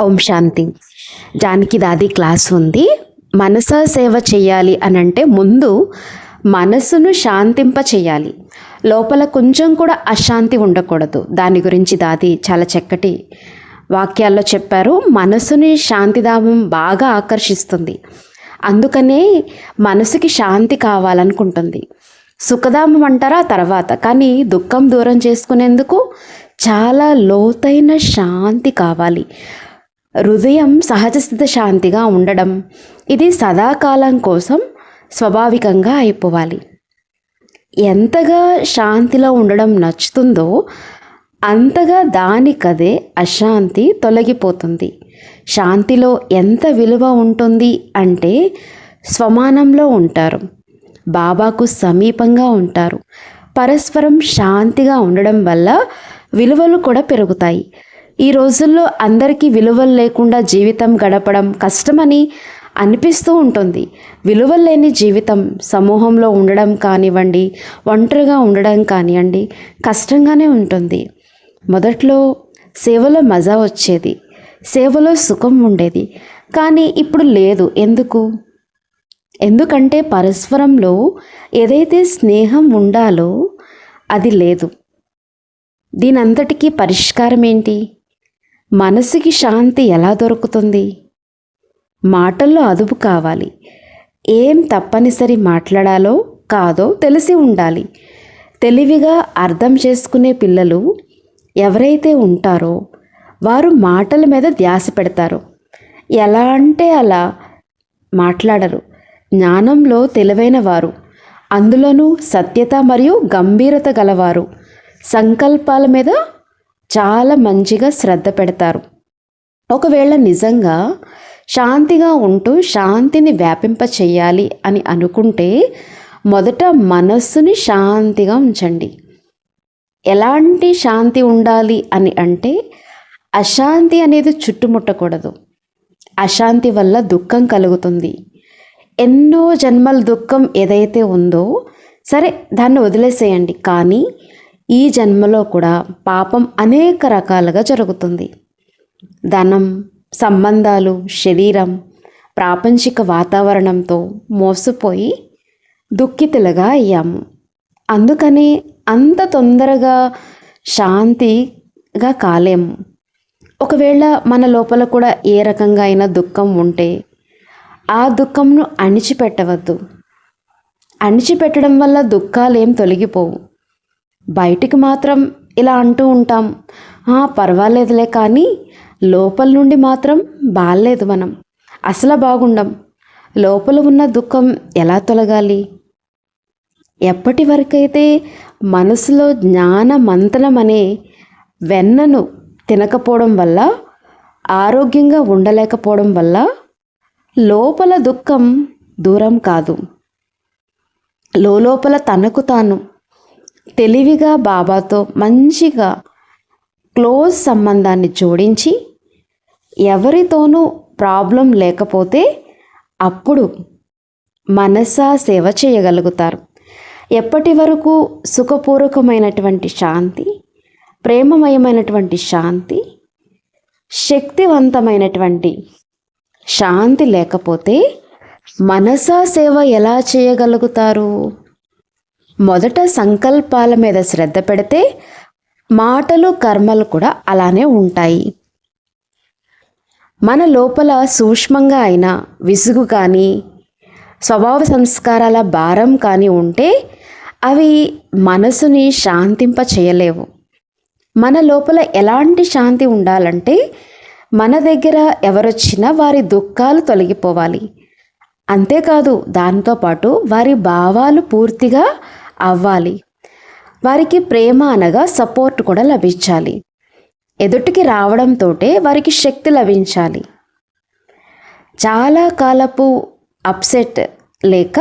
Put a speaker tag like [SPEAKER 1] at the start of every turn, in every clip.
[SPEAKER 1] ఓం శాంతి. దానికి దాది క్లాస్ ఉంది. మనస సేవ చేయాలి అని అంటే ముందు మనసును శాంతింప చేయాలి. లోపల కొంచెం కూడా అశాంతి ఉండకూడదు. దాని గురించి దాది చాలా చక్కటి వాక్యాల్లో చెప్పారు. మనసుని శాంతిధామం బాగా ఆకర్షిస్తుంది. అందుకనే మనసుకి శాంతి కావాలనుకుంటుంది. సుఖధామం అంటారా తర్వాత. కానీ దుఃఖం దూరం చేసుకునేందుకు చాలా లోతైన శాంతి కావాలి. హృదయం సహజస్థిత శాంతిగా ఉండడం. ఇది సదాకాలం కోసం స్వాభావికంగా అయిపోవాలి. ఎంతగా శాంతిలో ఉండడం నచ్చుతుందో అంతగా దానికదే అశాంతి తొలగిపోతుంది. శాంతిలో ఎంత విలువ ఉంటుంది అంటే స్వమానంలో ఉంటారు. బాబాకు సమీపంగా ఉంటారు. పరస్పరం శాంతిగా ఉండడం వల్ల విలువలు కూడా పెరుగుతాయి. ఈ రోజుల్లో అందరికీ విలువలు లేకుండా జీవితం గడపడం కష్టమని అనిపిస్తూ ఉంటుంది. విలువలు లేని జీవితం సమూహంలో ఉండడం కానివ్వండి ఒంటరిగా ఉండడం కానివ్వండి కష్టంగానే ఉంటుంది. మొదట్లో సేవలో మజా వచ్చేది సేవలో సుఖం ఉండేది. కానీ ఇప్పుడు లేదు. ఎందుకు? ఎందుకంటే పరస్పరంలో ఏదైతే స్నేహం ఉండాలో అది లేదు. దీనంతటికీ పరిష్కారం ఏంటి మనసుకి శాంతి ఎలా దొరుకుతుంది? మాటల్లో అదుపు కావాలి. ఏం తప్పనిసరి మాట్లాడాలో కాదో తెలిసి ఉండాలి. తెలివిగా అర్థం చేసుకునే పిల్లలు ఎవరైతే ఉంటారో వారు మాటల మీద ధ్యాస పెడతారు. ఎలా అంటే అలా మాట్లాడరు. జ్ఞానంలో తెలివైన వారు. అందులోనూ సత్యత మరియు గంభీరత గలవారు. సంకల్పాల మీద చాలా మంచిగా శ్రద్ధ పెడతారు. ఒకవేళ నిజంగా శాంతిగా ఉంటూ శాంతిని వ్యాపింప చేయాలి అని అనుకుంటే మొదట మనస్సుని శాంతిగా ఉంచండి. ఎలాంటి శాంతి ఉండాలి అని అంటే అశాంతి అనేది చుట్టుముట్టకూడదు. అశాంతి వల్ల దుఃఖం కలుగుతుంది. ఎన్నో జన్మల దుఃఖం ఏదైతే ఉందో సరే దాన్ని వదిలేసేయండి. కానీ ఈ జన్మలో కూడా పాపం అనేక రకాలుగా జరుగుతుంది. ధనం సంబంధాలు శరీరం ప్రాపంచిక వాతావరణంతో మోసపోయి దుఃఖితులుగా అయ్యాము. అందుకని అంత తొందరగా శాంతిగా కాలేము. ఒకవేళ మన లోపల కూడా ఏ రకంగా అయినా దుఃఖం ఉంటే ఆ దుఃఖంను అణిచిపెట్టవద్దు. అణిచిపెట్టడం వల్ల దుఃఖాలు ఏం తొలగిపోవు. బయటికి మాత్రం ఇలా అంటూ ఉంటాం. "ఆ, పర్వాలేదులే కానీ లోపల నుండి మాత్రం బాగలేదు మనం. అసలు బాగుండం. లోపల ఉన్న దుఃఖం ఎలా తొలగాలి? ఎప్పటి వరకైతే మనసులో జ్ఞాన మంతనం అనే వెన్నను తినకపోవడం వల్ల ఆరోగ్యంగా ఉండలేకపోవడం వల్ల లోపల దుఃఖం దూరం కాదు. లోపల తనకు తాను తెలివిగా బాబాతో మంచిగా క్లోజ్ సంబంధాన్ని జోడించి ఎవరితోనూ ప్రాబ్లం లేకపోతే అప్పుడు మనసా సేవ చేయగలుగుతారు. ఎప్పటి వరకు సుఖపూర్వకమైనటువంటి శాంతి ప్రేమమయమైనటువంటి శాంతి శక్తివంతమైనటువంటి శాంతి లేకపోతే మనసా సేవ ఎలా చేయగలుగుతారు? మొదట సంకల్పాల మీద శ్రద్ధ పెడితే మాటలు కర్మలు కూడా అలానే ఉంటాయి. మన లోపల సూక్ష్మంగా అయిన విసుగు కానీ స్వభావ సంస్కారాల భారం కానీ ఉంటే అవి మనసుని శాంతింప చేయలేవు. మన లోపల ఎలాంటి శాంతి ఉండాలంటే మన దగ్గర ఎవరొచ్చినా వారి దుఃఖాలు తొలగిపోవాలి. అంతేకాదు దాంతోపాటు వారి భావాలు పూర్తిగా అవ్వాలి. వారికి ప్రేమ అనగా సపోర్ట్ కూడా లభించాలి. ఎదుటికి రావడంతో వారికి శక్తి లభించాలి. చాలా కాలపు అప్సెట్ లేక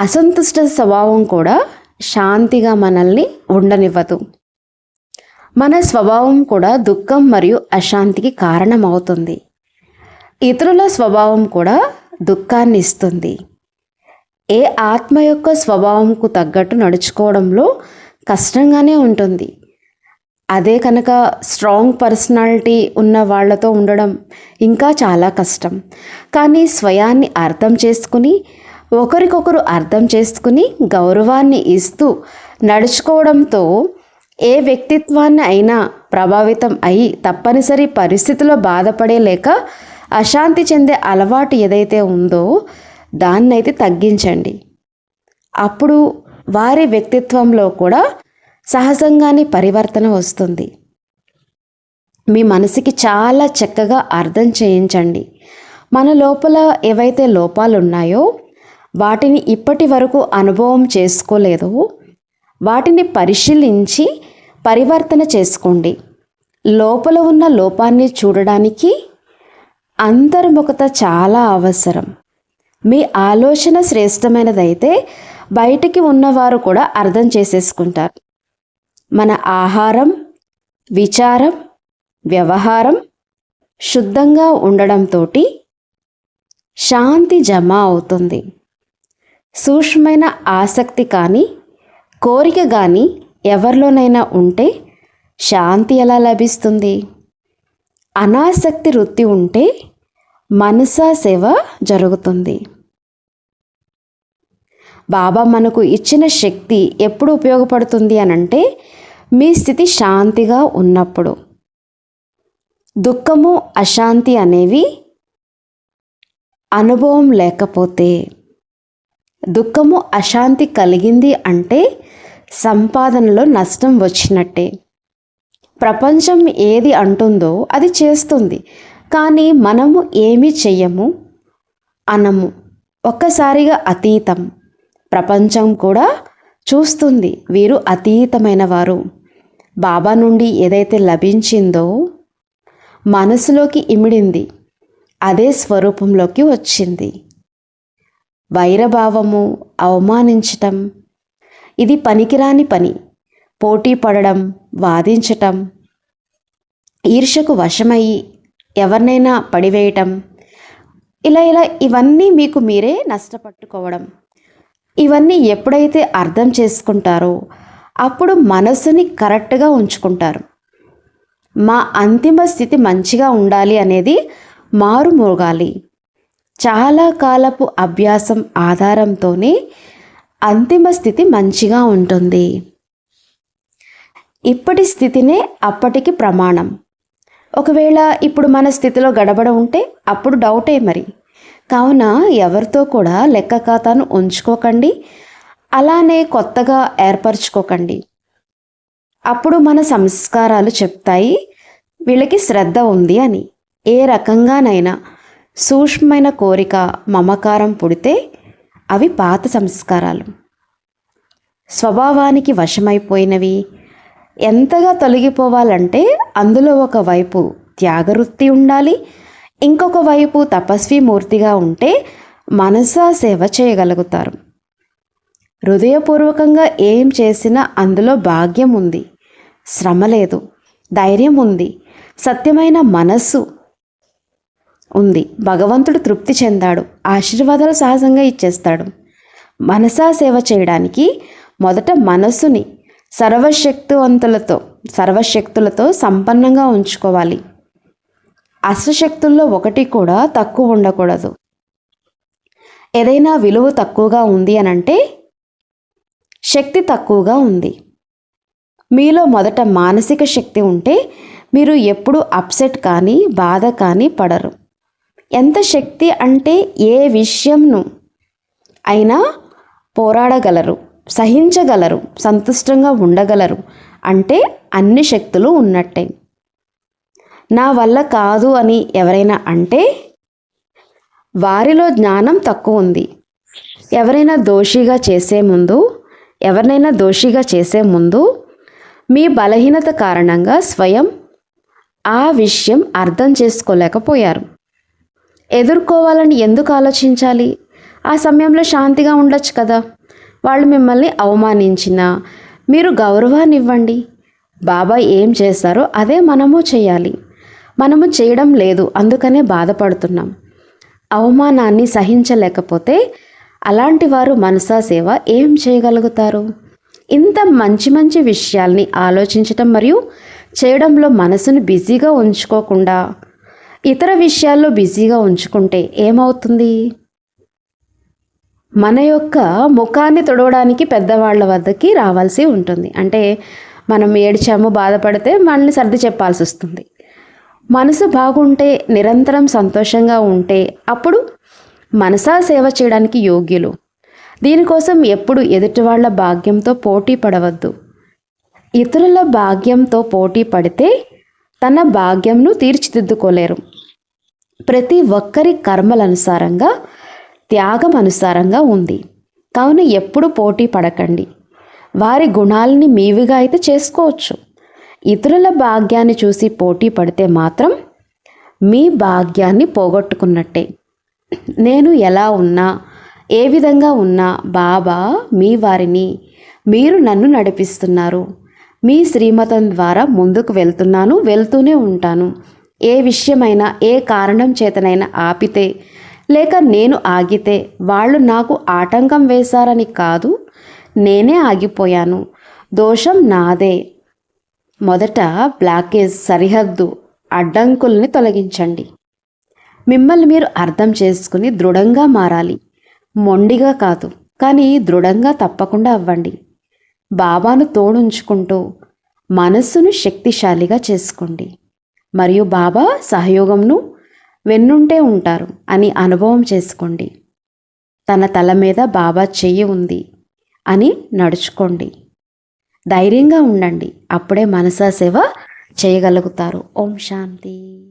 [SPEAKER 1] అసంతుష్ట స్వభావం కూడా శాంతిగా మనల్ని ఉండనివ్వదు. మన స్వభావం కూడా దుఃఖం మరియు అశాంతికి కారణమవుతుంది. ఇతరుల స్వభావం కూడా దుఃఖాన్ని ఇస్తుంది. ఏ ఆత్మ యొక్క స్వభావంకు తగ్గట్టు నడుచుకోవడంలో కష్టంగానే ఉంటుంది. అదే కనుక స్ట్రాంగ్ పర్సనాలిటీ ఉన్న వాళ్ళతో ఉండడం ఇంకా చాలా కష్టం. కానీ స్వయాన్ని అర్థం చేసుకుని ఒకరికొకరు అర్థం చేసుకుని గౌరవాన్ని ఇస్తూ నడుచుకోవడంతో ఏ వ్యక్తిత్వాన్ని అయినా ప్రభావితం అయి తప్పనిసరి పరిస్థితిలో బాధపడే లేక అశాంతి చెందే అలవాటు ఏదైతే ఉందో దాన్నైతే తగ్గించండి. అప్పుడు వారి వ్యక్తిత్వంలో కూడా సహజంగానే పరివర్తన వస్తుంది. మీ మనసుకి చాలా చక్కగా అర్థం చేయించండి. మన లోపల ఏవైతే లోపాలు ఉన్నాయో వాటిని ఇప్పటి వరకు అనుభవం చేసుకోలేదు. వాటిని పరిశీలించి పరివర్తన చేసుకోండి. లోపల ఉన్న లోపాన్ని చూడడానికి అంతర్ముఖత చాలా అవసరం. మీ ఆలోచన శ్రేష్టమైనదైతే బయటికి ఉన్నవారు కూడా అర్థం చేసేసుకుంటారు. మన ఆహారం విచారం వ్యవహారం శుద్ధంగా ఉండడంతో శాంతి జమ అవుతుంది. సూక్ష్మమైన ఆసక్తి కానీ కోరిక కానీ ఎవరిలోనైనా ఉంటే శాంతి ఎలా లభిస్తుంది? అనాసక్తి వృత్తి ఉంటే మనసా సేవ జరుగుతుంది. బాబా మనకు ఇచ్చిన శక్తి ఎప్పుడు ఉపయోగపడుతుంది అని అంటే మీ స్థితి శాంతిగా ఉన్నప్పుడు. దుఃఖము అశాంతి అనేవి అనుభవం లేకపోతే. దుఃఖము అశాంతి కలిగింది అంటే సంపాదనలో నష్టం వచ్చినట్టే. ప్రపంచం ఏది అంటుందో అది చేస్తుంది. కానీ మనము ఏమి చెయ్యము? అనము. ఒక్కసారిగా అతీతం. ప్రపంచం కూడా చూస్తుంది. వీరు అతీతమైన వారు బాబా నుండి ఏదైతే లభించిందో మనసులోకి ఇమిడింది. అదే స్వరూపంలోకి వచ్చింది. వైరభావము అవమానించటం ఇది పనికిరాని పని. పోటీ పడడం వాదించటం ఈర్షకు వశమయ్యి ఎవరినైనా పడివేయటం ఇలా ఇలా ఇవన్నీ మీకు మీరే నష్టపట్టుకోవడం. ఇవన్నీ ఎప్పుడైతే అర్థం చేసుకుంటారో అప్పుడు మనసుని కరెక్ట్గా ఉంచుకుంటారు. మా అంతిమ స్థితి మంచిగా ఉండాలి అనేది మారుమోగాలి చాలా కాలపు అభ్యాసం ఆధారంతోనే అంతిమ స్థితి మంచిగా ఉంటుంది. ఇప్పటి స్థితినే అప్పటికి ప్రమాణం. ఒకవేళ ఇప్పుడు మన స్థితిలో గడబడ ఉంటే అప్పుడు డౌటే మరి. కావున ఎవరితో కూడా లెక్క ఖాతాను ఉంచుకోకండి. అలానే కొత్తగా ఏర్పరచుకోకండి. అప్పుడు మన సంస్కారాలు చెప్తాయి. వీళ్ళకి శ్రద్ధ ఉంది అని. ఏ రకంగానైనా సూక్ష్మమైన కోరిక మమకారం పుడితే అవి పాత సంస్కారాలు. స్వభావానికి వశమైపోయినవి. ఎంతగా తొలగిపోవాలంటే అందులో ఒక వైపు త్యాగవృత్తి ఉండాలి. ఇంకొక వైపు తపస్వి మూర్తిగా ఉంటే మనసా సేవ చేయగలుగుతారు. హృదయపూర్వకంగా ఏం చేసినా అందులో భాగ్యం ఉంది. శ్రమ లేదు. ధైర్యం ఉంది. సత్యమైన మనస్సు ఉంది. భగవంతుడు తృప్తి చెందాడు. ఆశీర్వాదాలు సహజంగా ఇచ్చేస్తాడు. మనసా సేవ చేయడానికి మొదట మనస్సుని సర్వశక్తివంతులతో సర్వశక్తులతో సంపన్నంగా ఉంచుకోవాలి. అష్టశక్తుల్లో ఒకటి కూడా తక్కువ ఉండకూడదు. ఏదైనా విలువ తక్కువగా ఉంది అని అంటే శక్తి తక్కువగా ఉంది. మీలో మొదట మానసిక శక్తి ఉంటే మీరు ఎప్పుడు అప్సెట్ కానీ బాధ కానీ పడరు. ఎంత శక్తి అంటే ఏ విషయంను అయినా పోరాడగలరు సహించగలరు సంతుష్టంగా ఉండగలరు అంటే అన్ని శక్తులు ఉన్నట్టే. నా వల్ల కాదు అని ఎవరైనా అంటే? వారిలో జ్ఞానం తక్కువ ఉంది. ఎవరైనా దోషిగా చేసే ముందు ఎవరినైనా దోషిగా చేసే ముందు మీ బలహీనత కారణంగా స్వయం ఆ విషయం అర్థం చేసుకోలేకపోయారు. ఎదుర్కోవాలని ఎందుకు ఆలోచించాలి? ఆ సమయంలో శాంతిగా ఉండొచ్చు కదా. వాళ్ళు మిమ్మల్ని అవమానించినా మీరు గౌరవాన్ని ఇవ్వండి బాబా ఏం చేస్తారో అదే మనము చేయాలి. మనము చేయడం లేదు అందుకనే బాధపడుతున్నాం. అవమానాన్ని సహించలేకపోతే అలాంటి వారు మనసా సేవ ఏం చేయగలుగుతారు? ఇంత మంచి మంచి విషయాల్ని ఆలోచించటం మరియు చేయడంలో మనసును బిజీగా ఉంచుకోకుండా ఇతర విషయాల్లో బిజీగా ఉంచుకుంటే ఏమవుతుంది? మన యొక్క ముఖాన్ని తొడవడానికి పెద్దవాళ్ళ వద్దకి రావాల్సి ఉంటుంది. అంటే మనం ఏడ్చాము బాధపడితే మనల్ని సర్ది చెప్పాల్సి వస్తుంది. మనసు బాగుంటే నిరంతరం సంతోషంగా ఉంటే అప్పుడు మనసా సేవ చేయడానికి యోగ్యులు. దీనికోసం ఎప్పుడు ఎదుటి వాళ్ళ భాగ్యంతో పోటీ పడవద్దు. ఇతరుల భాగ్యంతో పోటీ పడితే తన భాగ్యంను తీర్చిదిద్దుకోలేరు. ప్రతి ఒక్కరి కర్మల అనుసారంగా త్యాగం అనుసారంగా ఉంది. కావున ఎప్పుడు పోటీ పడకండి. వారి గుణాలని మీవిగా అయితే చేసుకోవచ్చు. ఇతరుల భాగ్యాన్ని చూసి పోటీ పడితే మాత్రం మీ భాగ్యాన్ని పోగొట్టుకున్నట్టే. నేను ఎలా ఉన్నా ఏ విధంగా ఉన్నా బాబా మీ వారిని మీరు నన్ను నడిపిస్తున్నారు. మీ శ్రీమతం ద్వారా ముందుకు వెళ్తున్నాను వెళ్తూనే ఉంటాను. ఏ విషయమైనా ఏ కారణం చేతనైనా ఆపితే లేక నేను ఆగితే వాళ్ళు నాకు ఆటంకం వేశారని కాదు నేనే ఆగిపోయాను. దోషం నాదే. మొదట బ్లాకేజ్ సరిహద్దు అడ్డంకుల్ని తొలగించండి. మిమ్మల్ని మీరు అర్థం చేసుకుని దృఢంగా మారాలి. మొండిగా కాదు కానీ దృఢంగా తప్పకుండా అవ్వండి. బాబాను తోడుంచుకుంటూ మనస్సును శక్తిశాలిగా చేసుకోండి. మరియు బాబా సహయోగంను వెన్నుంటే ఉంటారు అని అనుభవం చేసుకోండి. తన తల మీద బాబా చెయ్యి ఉంది అని నడుచుకోండి. ధైర్యంగా ఉండండి. అప్పుడే మనసా సేవ చేయగలుగుతారు. ఓం శాంతి.